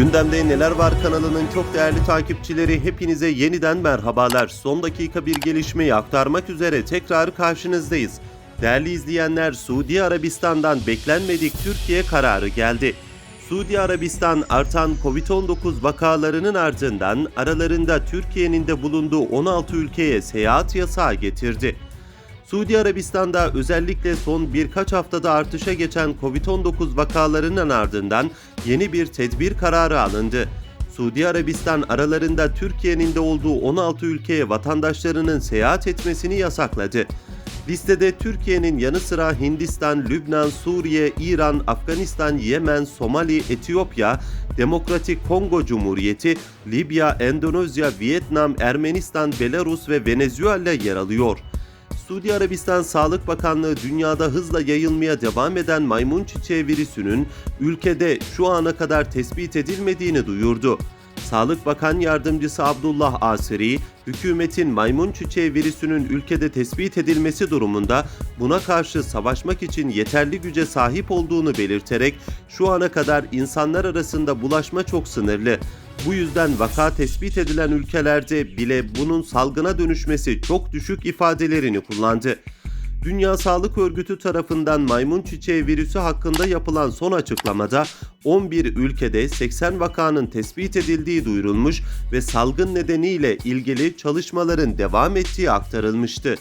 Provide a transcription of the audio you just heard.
Gündemde Neler Var kanalının çok değerli takipçileri hepinize yeniden merhabalar. Son dakika bir gelişmeyi aktarmak üzere tekrar karşınızdayız. Değerli izleyenler Suudi Arabistan'dan beklenmedik Türkiye kararı geldi. Suudi Arabistan artan Covid-19 vakalarının ardından aralarında Türkiye'nin de bulunduğu 16 ülkeye seyahat yasağı getirdi. Suudi Arabistan'da özellikle son birkaç haftada artışa geçen Covid-19 vakalarının ardından yeni bir tedbir kararı alındı. Suudi Arabistan aralarında Türkiye'nin de olduğu 16 ülkeye vatandaşlarının seyahat etmesini yasakladı. Listede Türkiye'nin yanı sıra Hindistan, Lübnan, Suriye, İran, Afganistan, Yemen, Somali, Etiyopya, Demokratik Kongo Cumhuriyeti, Libya, Endonezya, Vietnam, Ermenistan, Belarus ve Venezuela yer alıyor. Suudi Arabistan Sağlık Bakanlığı dünyada hızla yayılmaya devam eden maymun çiçeği virüsünün ülkede şu ana kadar tespit edilmediğini duyurdu. Sağlık Bakan Yardımcısı Abdullah Asiri, hükümetin maymun çiçeği virüsünün ülkede tespit edilmesi durumunda buna karşı savaşmak için yeterli güce sahip olduğunu belirterek şu ana kadar insanlar arasında bulaşma çok sınırlı. Bu yüzden vaka tespit edilen ülkelerde bile bunun salgına dönüşmesi çok düşük ifadelerini kullandı. Dünya Sağlık Örgütü tarafından maymun çiçeği virüsü hakkında yapılan son açıklamada 11 ülkede 80 vakanın tespit edildiği duyurulmuş ve salgın nedeniyle ilgili çalışmaların devam ettiği aktarılmıştı.